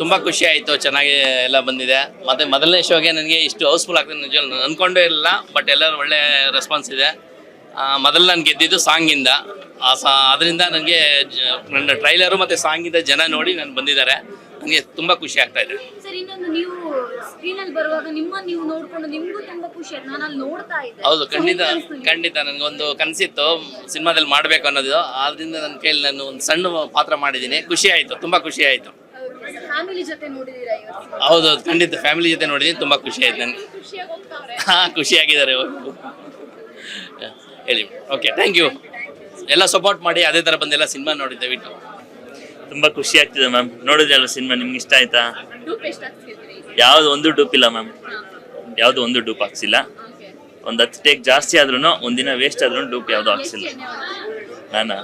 ತುಂಬ ಖುಷಿ ಆಯ್ತು, ಚೆನ್ನಾಗಿ ಎಲ್ಲ ಬಂದಿದೆ. ಮತ್ತು ಮೊದಲನೇ ಶೋಗೆ ನನಗೆ ಇಷ್ಟು ಹೌಸ್ಫುಲ್ ಆಗ್ತದೆ ನಿಜ ಅನ್ಕೊಂಡೇ ಇರಲಿಲ್ಲ, ಬಟ್ ಎಲ್ಲರೂ ಒಳ್ಳೆ ರೆಸ್ಪಾನ್ಸ್ ಇದೆ. ಮೊದಲು ನಾನು ಗೆದ್ದಿದ್ದು ಸಾಂಗಿಂದ ಆ, ಸಾ, ಅದರಿಂದ ನನಗೆ ನನ್ನ ಟ್ರೈಲರು ಮತ್ತು ಸಾಂಗಿಂದ ಜನ ನೋಡಿ ನಾನು ಬಂದಿದ್ದಾರೆ. ನನಗೆ ತುಂಬಾ ಖುಷಿ ಆಗ್ತಾ ಇದೆ. ಸರ್ ಇನ್ನೊಂದು ನೀವು ಸ್ಕ್ರೀನ್ ಅಲ್ಲಿ ಬರುವಾಗ ನಿಮ್ಮ ನೀವು ನೋಡ್ಕೊಂಡು ನಿಮ್ಗೂ ತುಂಬಾ ಖುಷಿ ಆಯ್ತು. ನಾನು ಅಲ್ಲಿ ನೋಡ್ತಾ ಇದ್ದೆ. ಹೌದು ಖಂಡಿತ ಖಂಡಿತ ನನಗೊಂದು ಕನಸಿತ್ತು ಸಿನಿಮಾದಲ್ಲಿ ಮಾಡಬೇಕು ಅನ್ನೋದು. ಆದ್ರಿಂದ ನನ್ನ ಕೈಯಲ್ಲಿ ನಾನು ಒಂದು ಸಣ್ಣ ಪಾತ್ರ ಮಾಡಿದ್ದೀನಿ. ಖುಷಿ ಆಯಿತು ತುಂಬಾ ಖುಷಿ ಆಯಿತು. ಫ್ಯಾಮಿಲಿ ಜೊತೆ ನೋಡಿದೀರಾ ಇವತ್ತು ಹೌದು ಖಂಡಿತ ಫ್ಯಾಮಿಲಿ ಜೊತೆ ನೋಡಿದ್ದೀನಿ ತುಂಬಾ ಖುಷಿ ಆಯ್ತು ನನಗೆ. ಹಾ ಖುಷಿಯಾಗಿದ್ದಾರೆ ಹೇಳಿ ಓಕೆ ಥ್ಯಾಂಕ್ ಯು ಎಲ್ಲ ಸಪೋರ್ಟ್ ಮಾಡಿ ಅದೇ ಥರ ಬಂದೆಲ್ಲ ಸಿನಿಮಾ ನೋಡಿ ದಯವಿಟ್ಟು ತುಂಬಾ ಖುಷಿ ಆಗ್ತಿದೆ ಮ್ಯಾಮ್. ನೋಡಿದ್ರಲ್ಲ ಸಿನಿಮಾ ನಿಮ್ಗೆ ಇಷ್ಟ ಆಯ್ತಾ? ಯಾವ್ದು ಒಂದು ಡೂಪ್ ಇಲ್ಲ ಮ್ಯಾಮ್. ಯಾವ್ದು ಒಂದು ಡೂಪ್ ಹಾಕ್ಸಿಲ್ಲ. ಒಂದ್ ಹತ್ತು ಟೇಕ್ ಜಾಸ್ತಿ ಆದ್ರೂ ಒಂದಿನ ವೇಸ್ಟ್ ಆದ್ರೂ ಡೂಪ್ ಯಾವ್ದು ಹಾಕ್ಸಿಲ್ಲ. ನಾನಾ?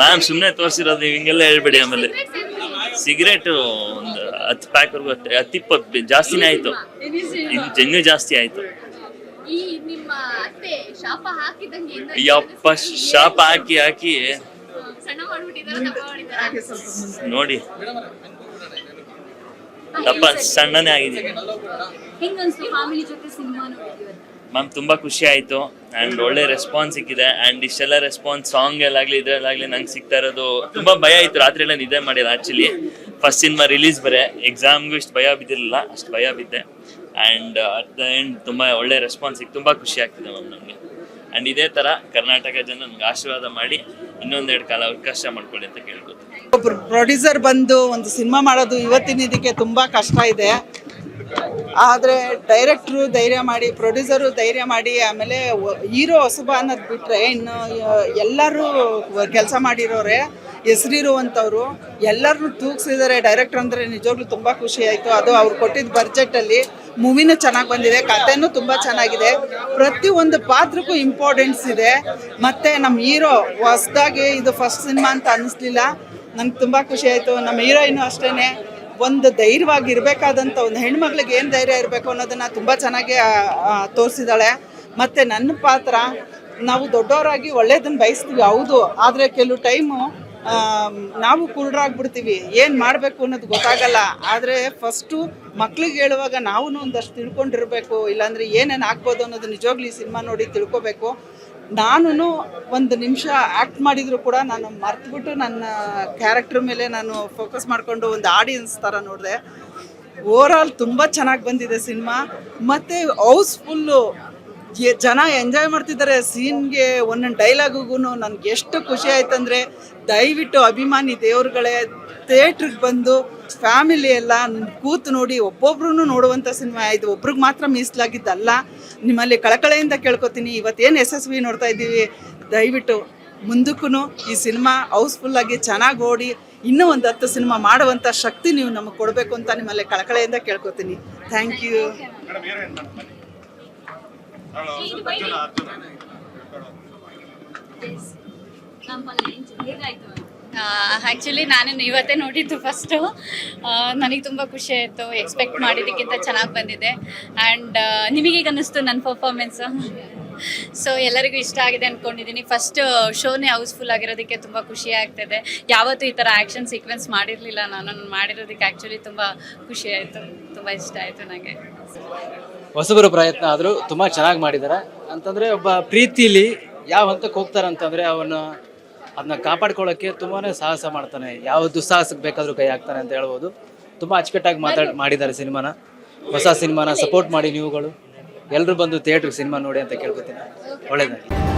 ಮ್ಯಾಮ್ ಸುಮ್ಮನೆ ತೋರಿಸಿರೋದು ನೀವು ಹಿಂಗೆಲ್ಲ ಹೇಳ್ಬೇಡಿ ಆಮೇಲೆ. ಸಿಗರೇಟ್ ಒಂದು ಹತ್ತು ಪ್ಯಾಕ್ ವರ್ಗು ಹತ್ತು ಇಪ್ಪತ್ತು ಜಾಸ್ತಿನೇ ಆಯ್ತು. ಜನ್ಯು ಜಾಸ್ತಿ ಆಯ್ತು. ಈ ನಿಮ್ಮ ಅತ್ತೆ ಶಾಪ ಹಾಕಿದಂಗೆ ಇಂದ ಯಪ್ಪ ಶಾಪ್ ಹಾಕಿ ಹಾಕಿ ಸಣ್ಣ ನೋಡಿ. ದಪ್ಪ ಸಣ್ಣನೇ ಆಗಿದೀನಿ ಮ್ಯಾಮ್ ತುಂಬಾ ಖುಷಿ ಆಯ್ತು. ಅಂಡ್ ಒಳ್ಳೆ ರೆಸ್ಪಾನ್ಸ್ ಸಿಕ್ಕಿದೆ. ಅಂಡ್ ಇಷ್ಟೆಲ್ಲ ರೆಸ್ಪಾನ್ಸ್ ಸಾಂಗ್ ಎಲ್ಲಾಗ್ಲಿ ಇದ್ರಲ್ಲಾಗ್ಲಿ ನಂಗೆ ಸಿಗ್ತಾ ಇರೋದು ತುಂಬಾ ಭಯ ಆಯ್ತು. ರಾತ್ರಿ ಎಲ್ಲ ನಿದ್ದೆ ಮಾಡಿಲ್ಲ ಆಕ್ಚುಲಿ ಫಸ್ಟ್ ಸಿನಿಮಾ ರಿಲೀಸ್ ಬರೆ. ಎಕ್ಸಾಮ್ಗೂ ಇಷ್ಟು ಭಯ ಬಿದ್ದಿರಲಿಲ್ಲ. ಅಷ್ಟು ಭಯ ಬಿದ್ದೆ. ಅಂಡ್ ಅಟ್ ದ ಎಂಡ್ ತುಂಬಾ ಒಳ್ಳೆ ರೆಸ್ಪಾನ್ಸ್ ಸಿಕ್ತು. ತುಂಬಾ ಖುಷಿ ಆಗ್ತಿದೆ ಮ್ಯಾಮ್ ನಮಗೆ. ಅಂಡ್ ಇದೇ ತರ ಕರ್ನಾಟಕ ಜನ ನಮ್ಗೆ ಆಶೀರ್ವಾದ ಮಾಡಿ ಇನ್ನೊಂದೆರಡು ಕಾಲ ಅವಕಾಶ ಮಾಡ್ಕೊಳ್ಳಿ ಅಂತ ಕೇಳ್ಕೊತೀನಿ. ಒಬ್ರು ಪ್ರೊಡ್ಯೂಸರ್ ಬಂದು ಒಂದು ಸಿನಿಮಾ ಮಾಡೋದು ಇವತ್ತಿನ ಇದಕ್ಕೆ ತುಂಬ ಕಷ್ಟ ಇದೆ. ಆದರೆ ಡೈರೆಕ್ಟ್ರು ಧೈರ್ಯ ಮಾಡಿ ಪ್ರೊಡ್ಯೂಸರು ಧೈರ್ಯ ಮಾಡಿ, ಆಮೇಲೆ ಹೀರೋ ಹೊಸಬ ಅನ್ನೋದು ಬಿಟ್ಟರೆ ಇನ್ನು ಎಲ್ಲರೂ ಕೆಲಸ ಮಾಡಿರೋರೆ. ಹೆಸರಿರುವಂಥವ್ರು, ಎಲ್ಲರನ್ನೂ ತೂಗಿಸಿದ್ದಾರೆ. ಡೈರೆಕ್ಟರ್ ಅಂದರೆ ನಿಜವಾಗ್ಲೂ ತುಂಬ ಖುಷಿ ಆಯಿತು. ಅದು ಅವ್ರು ಕೊಟ್ಟಿದ್ದ ಬಜೆಟಲ್ಲಿ ಮೂವಿನೂ ಚೆನ್ನಾಗಿ ಬಂದಿದೆ ಕಥೆನೂ ತುಂಬ ಚೆನ್ನಾಗಿದೆ. ಪ್ರತಿಯೊಂದು ಪಾತ್ರಕ್ಕೂ ಇಂಪಾರ್ಟೆನ್ಸ್ ಇದೆ. ಮತ್ತು ನಮ್ಮ ಹೀರೋ ಹೊಸ್ದಾಗಿ ಇದು ಫಸ್ಟ್ ಸಿನಿಮಾ ಅಂತ ಅನ್ನಿಸ್ಲಿಲ್ಲ. ನಂಗೆ ತುಂಬ ಖುಷಿ ಆಯಿತು. ನಮ್ಮ ಹೀರೋಯಿನು ಅಷ್ಟೇ ಒಂದು ಧೈರ್ಯವಾಗಿ ಇರಬೇಕಾದಂಥ ಒಂದು ಹೆಣ್ಮಕ್ಳಿಗೆ ಏನು ಧೈರ್ಯ ಇರಬೇಕು ಅನ್ನೋದನ್ನು ತುಂಬ ಚೆನ್ನಾಗಿ ತೋರಿಸಿದ್ದಾಳೆ ಮತ್ತು ನನ್ನ ಪಾತ್ರ, ನಾವು ದೊಡ್ಡವರಾಗಿ ಒಳ್ಳೇದನ್ನು ಬಯಸ್ತೀವಿ, ಹೌದು. ಆದರೆ ಕೆಲವು ಟೈಮು ನಾವು ಕುರುಡ್ರಾಗ್ಬಿಡ್ತೀವಿ. ಏನು ಮಾಡಬೇಕು ಅನ್ನೋದು ಗೊತ್ತಾಗಲ್ಲ. ಆದರೆ ಫಸ್ಟು ಮಕ್ಳಿಗೆ ಹೇಳುವಾಗ ನಾವು ಒಂದಷ್ಟು ತಿಳ್ಕೊಂಡಿರಬೇಕು. ಇಲ್ಲಾಂದರೆ ಏನೇನು ಆಗ್ಬೋದು ಅನ್ನೋದು ನಿಜವಾಗ್ಲೂ ಈ ಸಿನಿಮಾ ನೋಡಿ ತಿಳ್ಕೊಬೇಕು. ನಾನು ಒಂದು ನಿಮಿಷ ಆ್ಯಕ್ಟ್ ಮಾಡಿದರೂ ಕೂಡ ನಾನು ಮರ್ತುಬಿಟ್ಟು ನನ್ನ ಕ್ಯಾರೆಕ್ಟರ್ ಮೇಲೆ ನಾನು ಫೋಕಸ್ ಮಾಡಿಕೊಂಡು ಒಂದು ಆಡಿಯನ್ಸ್ ಥರ ನೋಡಿದೆ. ಆಲ್ ತುಂಬ ಚೆನ್ನಾಗಿ ಬಂದಿದೆ ಸಿನಿಮಾ. ಮತ್ತು ಹೌಸ್ಫುಲ್ಲು ಜನ ಎಂಜಾಯ್ ಮಾಡ್ತಿದ್ದಾರೆ ಸೀನ್ಗೆ ಒಂದೊಂದು ಡೈಲಾಗುಗೂ ನನಗೆ ಎಷ್ಟು ಖುಷಿ ಆಯ್ತಂದರೆ ದಯವಿಟ್ಟು ಅಭಿಮಾನಿ ದೇವ್ರುಗಳೇ ಥಿಯೇಟ್ರಿಗೆ ಬಂದು ಫ್ಯಾಮಿಲಿ ಎಲ್ಲ ಕೂತು ನೋಡಿ ಒಬ್ಬೊಬ್ರು ನೋಡುವಂಥ ಸಿನಿಮಾ ಇದು. ಒಬ್ರಿಗೆ ಮಾತ್ರ ಮೀಸಲಾಗಿದ್ದಲ್ಲ. ನಿಮ್ಮಲ್ಲಿ ಕಳಕಳೆಯಿಂದ ಕೇಳ್ಕೊತೀನಿ. ಇವತ್ತೇನು ಯಶಸ್ವಿ ನೋಡ್ತಾ ಇದ್ದೀವಿ. ದಯವಿಟ್ಟು ಮುಂದಕ್ಕೂ ಈ ಸಿನಿಮಾ ಹೌಸ್ಫುಲ್ಲಾಗಿ ಚೆನ್ನಾಗಿ ಓಡಿ ಇನ್ನೂ ಒಂದು ಹತ್ತು ಸಿನಿಮಾ ಮಾಡುವಂಥ ಶಕ್ತಿ ನೀವು ನಮಗೆ ಕೊಡಬೇಕು ಅಂತ ನಿಮ್ಮಲ್ಲಿ ಕಳಕಳೆಯಿಂದ ಕೇಳ್ಕೊತೀನಿ. Thank you. ಆ್ಯಕ್ಚುಲಿ ನಾನು ಇವತ್ತೇ ನೋಡಿದ್ದು ಫಸ್ಟು ನನಗೆ ತುಂಬ ಖುಷಿ ಆಯಿತು. ಎಕ್ಸ್ಪೆಕ್ಟ್ ಮಾಡಿದ್ದಕ್ಕಿಂತ ಚೆನ್ನಾಗಿ ಬಂದಿದೆ. ಆ್ಯಂಡ್ ನಿಮಗೀಗ ಅನ್ನಿಸ್ತು ನನ್ನ ಪರ್ಫಾರ್ಮೆನ್ಸು ಸೊ ಎಲ್ಲರಿಗೂ ಇಷ್ಟ ಆಗಿದೆ ಅಂದ್ಕೊಂಡಿದ್ದೀನಿ ಫಸ್ಟ್ ಶೋನೇ ಹೌಸ್ಫುಲ್ ಆಗಿರೋದಕ್ಕೆ ತುಂಬ ಖುಷಿ ಆಗ್ತಿದೆ. ಯಾವತ್ತೂ ಈ ಥರ ಆ್ಯಕ್ಷನ್ ಸೀಕ್ವೆನ್ಸ್ ಮಾಡಿರಲಿಲ್ಲ ನಾನು. ಮಾಡಿರೋದಕ್ಕೆ ಆ್ಯಕ್ಚುಲಿ ತುಂಬ ಖುಷಿ ಆಯಿತು. ತುಂಬ ಇಷ್ಟ ಆಯಿತು ನನಗೆ ಹೊಸಬರ ಪ್ರಯತ್ನ ಆದರೂ ತುಂಬ ಚೆನ್ನಾಗಿ ಮಾಡಿದ್ದಾರೆ ಅಂತಂದರೆ ಒಬ್ಬ ಪ್ರೀತಿಲಿ ಯಾವ ಹಂತಕ್ಕೆ ಹೋಗ್ತಾರೆ ಅಂತಂದರೆ ಅವನ್ನ ಅದನ್ನ ಕಾಪಾಡ್ಕೊಳ್ಳೋಕ್ಕೆ ತುಂಬಾ ಸಾಹಸ ಮಾಡ್ತಾನೆ. ಯಾವ ದುಸ್ಸಾಹಸಕ್ಕೆ ಬೇಕಾದರೂ ಕೈ ಹಾಕ್ತಾನೆ ಅಂತ ಹೇಳ್ಬೋದು. ತುಂಬ ಅಚ್ಚುಕಟ್ಟಾಗಿ ಮಾತಾಡಿ ಮಾಡಿದ್ದಾರೆ ಸಿನಿಮಾನ. ಹೊಸ ಸಿನಿಮಾನ ಸಪೋರ್ಟ್ ಮಾಡಿ ನೀವುಗಳು. ಎಲ್ಲರೂ ಬಂದು ಥಿಯೇಟ್ರಿಗೆ ಸಿನಿಮಾ ನೋಡಿ ಅಂತ ಕೇಳ್ಕೊತೀನಿ. ಒಳ್ಳೇದಾಗಿ